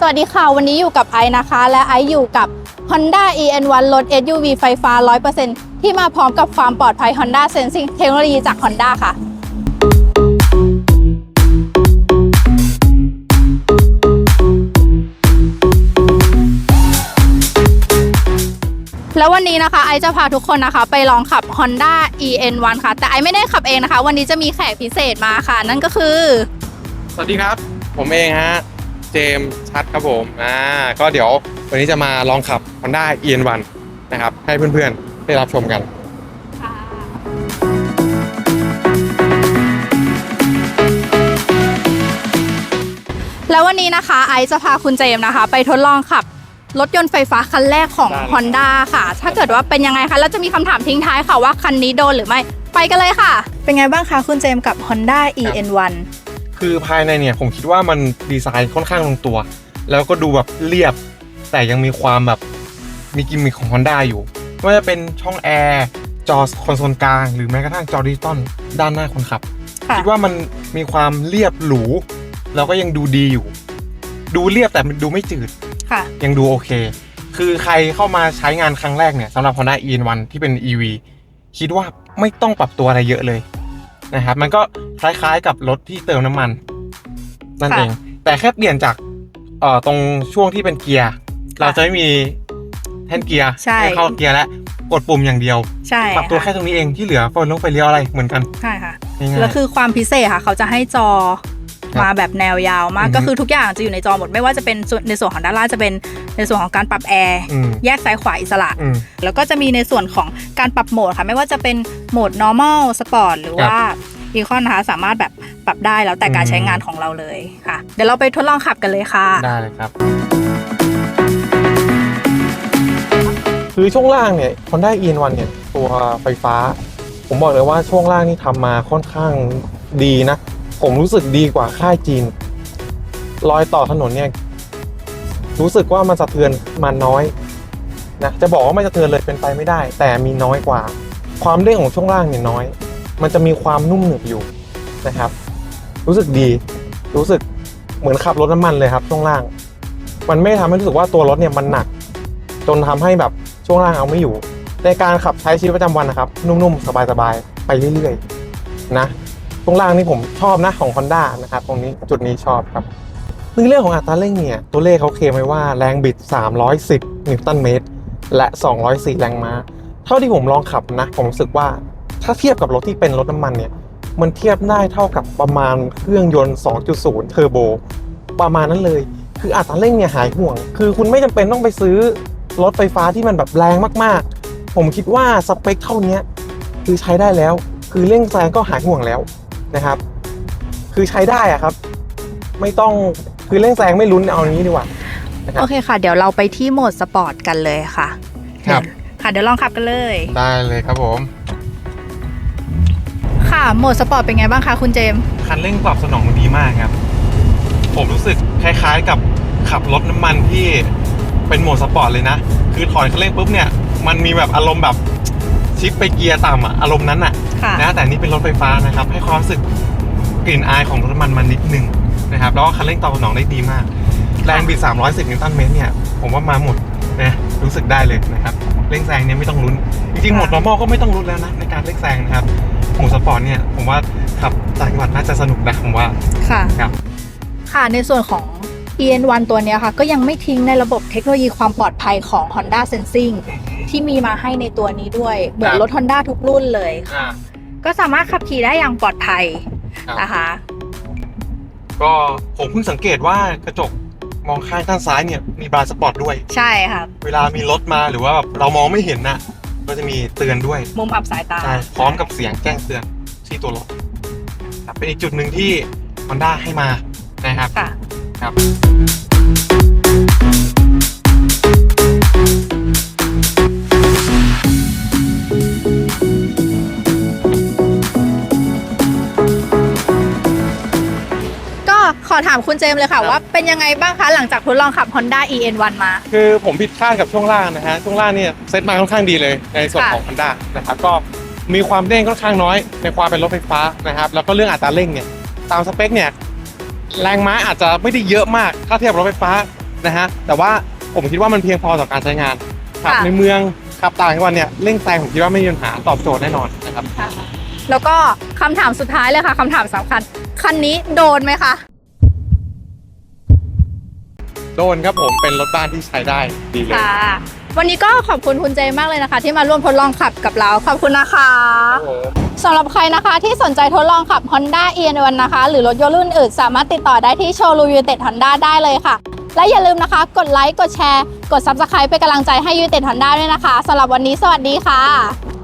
สวัสดีค่ะ วันนี้อยู่กับไอนะคะ และไออยู่กับ Honda EN1 รถ SUV ไฟฟ้า 100%ที่มาพร้อมกับความปลอดภัย Honda Sensing เทคโนโลยีจาก Honda ค่ะ แล้ววันนี้นะคะไอจะพาทุกคนนะคะ ไปลองขับ Honda EN1 ค่ะ แต่ไอไม่ได้ขับเองนะคะ วันนี้จะมีแขกพิเศษมาค่ะ นั่นก็คือ สวัสดีครับ ผมเองฮะ เจมส์ชัดครับผมอ่าก็เดี๋ยววันนี้จะมาลองขับ Honda EN1 นะครับ ให้เพื่อนๆ ได้รับชมกันแล้ววันนี้นะคะ ไอซ์จะพาคุณเจมส์นะคะ ไปทดลองขับรถยนต์ไฟฟ้าคันแรกของได้เลย Honda ค่ะ ถ้าเกิดว่าเป็นยังไงคะ แล้วจะมีคำถามทิ้งท้ายค่ะว่าคันนี้โดนหรือไม่ ไปกันเลยค่ะ เป็นไงบ้างคะคุณเจมส์กับ Honda EN1 คือภายในเนี่ยผมคิดว่ามันดีไซน์ค่อนข้างลงตัว แล้วก็ดูแบบเรียบ แต่ยังมีความแบบมีกิมมิคของ Honda อยู่ไม่ว่าจะเป็นช่องแอร์จอคอนโซลกลาง หรือแม้กระทั่งจอดิจิตอลด้านหน้าคนขับ ค่ะ คิดว่ามันมีความเรียบหรู แล้วก็ยังดูดีอยู่ ดูเรียบแต่มันดูไม่จืด ค่ะ ยังดูโอเค คือใครเข้ามาใช้งานครั้งแรกเนี่ยสำหรับ Honda EN1 ที่เป็น EV คิดว่าไม่ต้องปรับตัวอะไรเยอะเลย นะครับ มันก็คล้ายๆกับรถที่เติมน้ำมันนั่นค่ะเอง แต่แค่เปลี่ยนจากเอ่อตรงช่วงที่เป็นเกียร์ เราจะไม่มีแท่นเกียร์ใช่ห้เข้าเกียร์แล้วกดปุ่มอย่างเดียว ใช่ปรับตัวแค่ตรงนี้เองที่เหลือไฟลงไฟเลี้ยวอะไรเหมือนกัน ใช่ค่ะง่ายๆแล้วคือความพิเศษค่ะ เขาจะให้จอ ครับมาแบบแนวยาวมากอือฮึ ก็คือทุกอย่างจะอยู่ในจอหมดไม่ว่าจะเป็นส่วนในส่วนของด้านล่างจะเป็นในส่วนของการปรับแอร์อืมแยกซ้ายขวาอิสระ อืม แล้วก็จะมีในส่วนของการปรับโหมดค่ะ ไม่ว่าจะเป็นโหมด normal sport หรือว่า econ นะคะสามารถแบบปรับได้แล้วแต่การอืม ใช้งานของเราเลยค่ะ เดี๋ยวเราไปทดลองขับกันเลยค่ะ ได้เลยครับ คือช่วงล่างเนี่ย Honda EN1 เนี่ยตัวไฟฟ้า ผมบอกเลยว่าช่วงล่างนี่ทำมาค่อนข้างดีนะ ผมรู้สึกดีกว่าค่ายจีน รอยต่อถนนเนี่ย รู้สึกว่ามันสะเทือนมันน้อยนะจะบอกว่าไม่สะเทือนเลยเป็นไปไม่ได้ แต่มีน้อยกว่า ความเด้งของช่วงล่างเนี่ยน้อย มันจะมีความนุ่มหนึบอยู่นะครับ รู้สึกดี รู้สึกเหมือนขับรถน้ำมันเลยครับช่วงล่าง มันไม่ทำให้รู้สึกว่าตัวรถเนี่ยมันหนัก จนทำให้แบบช่วงล่างเอาไม่อยู่ ในการขับใช้ชีวิตประจำวันนะครับ นุ่มๆ สบายๆ ไปเรื่อยๆ นะ ช่วงล่างนี่ผมชอบนะของ Honda นะครับตรงนี้จุดนี้ชอบครับในเรื่องของอัตราเร่งเนี่ย ตัวเลขเขาเคลมไว้ว่าแรงบิด 310 นิวตันเมตร และ 204 แรงม้า เท่าที่ผมลองขับนะ ผมรู้สึกว่าถ้าเทียบกับรถที่เป็นรถน้ำมันเนี่ย มันเทียบได้เท่ากับประมาณเครื่องยนต์ 2.0 เทอร์โบ ประมาณนั้นเลย คืออัตราเร่งเนี่ยหายห่วง คือคุณไม่จำเป็นต้องไปซื้อรถไฟฟ้าที่มันแบบแรงมากๆ ผมคิดว่าสเปคเท่านี้คือใช้ได้แล้ว คือเร่งแซงก็หายห่วงแล้ว นะครับ คือใช้ได้อะครับ ไม่ต้องคือเร่งแซงไม่ลุ้นเอาอย่างนี้ดีกว่านะครับ โอเคค่ะ เดี๋ยวเราไปที่โหมดสปอร์ตกันเลยค่ะครับ ค่ะเดี๋ยวลองขับกันเลย ได้เลยครับผม ค่ะโหมดสปอร์ตเป็นไงบ้างคะคุณเจมส์คันเร่งตอบสนองดีมากครับ ผมรู้สึกคล้ายๆกับขับรถน้ำมันที่เป็นโหมดสปอร์ตเลยนะ คือถอยคันเร่งปุ๊บเนี่ย มันมีแบบอารมณ์แบบ ชิปไปเกียร์ต่ำอะอารมณ์นั้นอะค่ะ นะแต่อันนี่เป็นรถไฟฟ้านะครับ ให้ความรู้สึกกลิ่นอายของรถน้ำมันมานิดนึงนะครับแล้วก็คันเร่งตอบสนองได้ดีมาก แรงบิด 310 นิวตันเมตรเนี่ย ผมว่ามาหมดนะรู้สึกได้เลยนะครับเร่งแซงเนี่ยไม่ต้องลุ้น จริงๆโหมด normal ก็ไม่ต้องลุ้นแล้วนะในการเร่งแซงนะครับโหมดสปอร์ตเนี่ยผมว่าขับต่างจังหวัดน่าจะสนุกนะผมว่าค่ะ ครับ ค่ะ ในส่วนของ EN1 ตัวเนี้ยค่ะ ก็ยังไม่ทิ้งในระบบเทคโนโลยีความปลอดภัยของ Honda Sensing ที่มีมาให้ในตัวนี้ด้วย เหมือนครับรถ Honda ทุกรุ่นเลยอ่าก็สามารถขับขี่ได้อย่างปลอดภัยครับนะคะ ก็ผมเพิ่งสังเกตว่ากระจกมองข้างด้านซ้ายเนี่ยมีบาร์สปอร์ตด้วย ใช่ค่ะเวลามีรถมาหรือว่าแบบเรามองไม่เห็นนะก็จะมีเตือนด้วย มุมอับสายตา ใช่ พร้อมกับเสียงแจ้งเตือนที่ตัวรถครับเป็นอีกจุดหนึ่งที่ Honda ให้มานะครับ ค่ะ ครับ อถามคุณเจมส์เลยค่ะครับว่าเป็นยังไงบ้างคะหลังจากทดลองขับ Honda EN1 มา คือผมผิดคาดกับช่วงล่างนะฮะช่วงล่างเนี่ยเซตมาค่อนข้างดีเลยในส่วนของ Honda นะครับก็มีความเด้งค่อนข้างน้อยในความเป็นรถไฟฟ้านะครับแล้วก็เรื่องอัตราเร่งเนี่ยตามสเปคเนี่ยแรงม้าอาจจะไม่ได้เยอะมากถ้าเทียบรถไฟฟ้านะฮะแต่ว่าผมคิดว่ามันเพียงพอต่อการใช้งานขับค่ะ ในเมืองขับต่างจังหวัดเนี่ยเร่งแซงผมคิดว่าไม่มีปัญหาตอบโจทย์แน่นอนนะครับ แล้วก็คำถามสุดท้ายเลยค่ะคำถามสำคัญ คันนี้โดนไหมคะ โดนครับผมเป็นรถบ้านที่ใช้ได้ดีเลย ค่ะ วันนี้ก็ขอบคุณคุณเจมากเลยนะคะ ที่มาร่วมทดลองขับกับเราขอบคุณนะคะครับผมสำหรับใครนะคะที่สนใจทดลองขับ Honda e n 1นะคะ หรือรถยนต์รุ่นอื่น สามารถติดต่อได้ที่โชว์รูมยูเต็ด Honda ได้เลยค่ะ และอย่าลืมนะคะ กดไลค์กดแชร์ กด Subscribe เป็นกำลังใจให้ยูเต็ด Honda ด้วยนะคะสำหรับวันนี้สวัสดีค่ะ